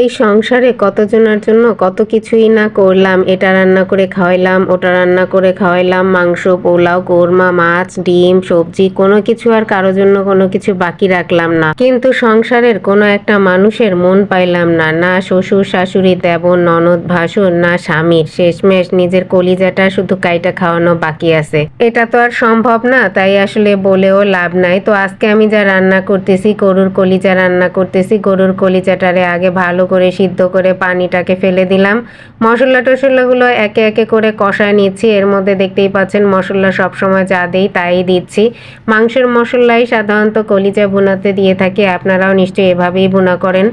এই সংসারে কতজনের জন্য কত কিছুই না করলাম, এটা রান্না করে খাওয়াইলাম, ওটা রান্না করে খাওয়াইলাম, মাংস, পোলাও, কোরমা, মাছ, ডিম, সবজি, কোনো কিছু আর কারও জন্য কোনো কিছু বাকি রাখলাম না। কিন্তু সংসারের কোনো একটা মানুষের মন পাইলাম না না শ্বশুর, শাশুড়ি, দেবর, ননদ, ভাসুর, না স্বামীর। শেষমেশ নিজের কলিজাটা শুধু কাইটা খাওয়ানো বাকি আছে। এটা তো আর সম্ভব না, তাই আসলে বলেও লাভ নাই। তো আজকে আমি যা রান্না করতেছি, গরুর কলিজা রান্না করতেছি, গরুর কলিজাটারে আগে ভালো করে সিদ্ধ করে পানিটাকে ফেলে দিলাম। মশলা টশলাগুলো একে একে করে কষায় নিচ্ছি। এর মধ্যে দেখতেই পাচ্ছেন মশলা সবসময় যা দেই তাই দিচ্ছি। মাংসের মশলাই সাধারণত কলিজা বোনাতে দিয়ে থাকি, আপনারাও নিশ্চয়ই এভাবেই ভুনা করেন।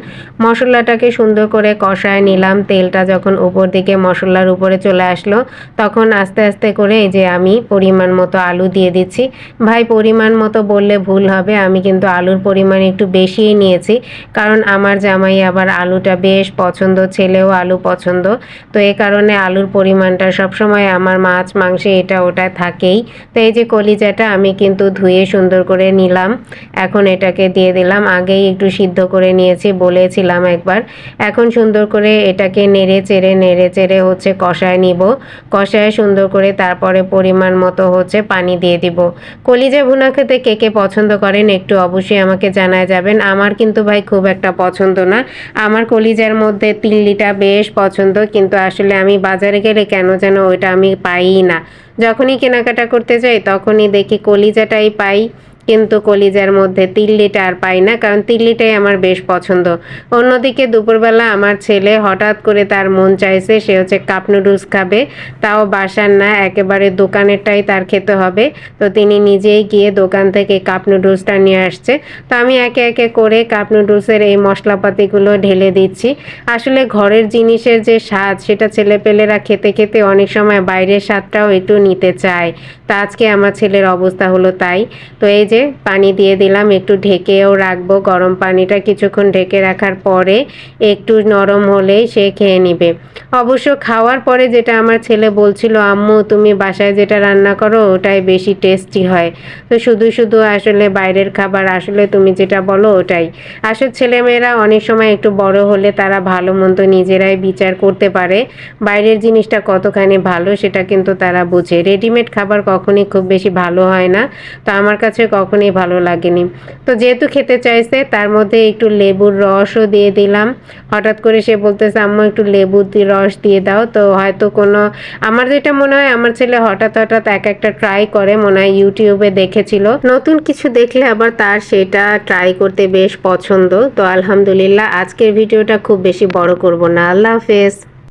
মশলাটাকে সুন্দর করে কষায় নিলাম। তেলটা যখন উপর দিকে মশলার উপরে চলে আসলো, তখন আস্তে আস্তে করে এই যে আমি পরিমাণ মতো আলু দিয়ে দিচ্ছি। ভাই, পরিমাণ মতো বললে ভুল হবে। আমি কিন্তু আলুর পরিমাণ একটু বেশিই নিয়েছি। কারণ আমার জামাই আবার আলুটা বেশ পছন্দ, ছেলেও আলু পছন্দ। তো এই কারণে আলুর পরিমাণটা সবসময় আমার মাছ, মাংসে এটা, ওটা থাকেই। তো এই যে কলিজাটা আমি কিন্তু ধুয়ে সুন্দর করে নিলাম। এখন এটাকে দিয়ে দিলাম। আগেই একটু সিদ্ধ করে নিয়েছি, বলেছিলাম একবার। এখন সুন্দর করে এটাকে নেড়ে চেড়ে নেড়ে চেড়ে হচ্ছে কষায় নিব। কষায় সুন্দর করে তারপরে পরিমাণ মতো হচ্ছে পানি দিয়ে দিব। কলিজা ভুনা খেতে কে কে পছন্দ করেন একটু অবশ্যই আমাকে জানায় যাবেন। আমার কিন্তু ভাই খুব একটা পছন্দ না। আমার কলিজার মধ্যে তিল্লিটা বেশ পছন্দ, কিন্তু আসলে আমি বাজারে গেলে কেন যেন ওইটা আমি পাই না। যখনই কেনাকাটা করতে যাই, তখনই দেখি কলিজাটাই পাই। কিন্তু কলিজার মধ্যে তিল্লিটা আর পাই না, কারণ তিল্লিটাই আমার বেশ পছন্দ। অন্যদিকে দুপুরবেলা আমার ছেলে হঠাৎ করে তার মন চাইছে, সে হচ্ছে কাপ নুডলস খাবে। তাও বাসার না, একেবারে দোকানেরটাই তার খেতে হবে। তো তিনি নিজেই গিয়ে দোকান থেকে কাপ নুডলসটা নিয়ে আসছে। তো আমি একে একে করে কাপ নুডলসের এই মশলাপাতিগুলো ঢেলে দিচ্ছি। আসলে ঘরের জিনিসের যে স্বাদ, সেটা ছেলেপেলেরা খেতে খেতে অনেক সময় বাইরের স্বাদটাও একটু নিতে চায়। তো আজকে আমার ছেলের অবস্থা হলো তাই। তো এই যে পানি দিয়ে দিলাম, একটু ঢেকেও রাখব। গরম পানিটা কিছুক্ষণ ঢেকে রাখার পরে একটু নরম হলেই সে খেয়ে নিবে। অবশ্য খাওয়ার পরে যেটা আমার ছেলে বলছিল, আম্মু, তুমি বাসায় যেটা রান্না করো, ওটাই বেশি টেস্টি হয়। তো শুধু শুধু আসলে বাইরের খাবার, আসলে তুমি যেটা বলো, ওটাই। আসলে ছেলেমেয়েরা অনেক সময় একটু বড় হলে তারা ভালো মন্দ নিজেরাই বিচার করতে পারে। বাইরের জিনিসটা কতখানি ভালো, সেটা কিন্তু তারা বুঝে। রেডিমেড খাবার কখনই খুব বেশি ভালো হয় না। তো আমার কাছে কখনই ভালো লাগেনি। তো যেহেতু খেতে চাইছে, তার মধ্যে একটু লেবুর রসও দিয়ে দিলাম। হঠাৎ করে সে বলতেছে, আম্মু, একটু লেবু রস দিয়ে দাও। তো হয়তো কোনো আমার যেটা মনে হয়, আমার ছেলে হঠাৎ হঠাৎ এক একটা ট্রাই করে, মনে হয় ইউটিউবে দেখেছিল। নতুন কিছু দেখলে আবার তার সেটা ট্রাই করতে বেশ পছন্দ। তো আলহামদুলিল্লাহ, আজকের ভিডিওটা খুব বেশি বড় করব না। আল্লাহ হাফেজ।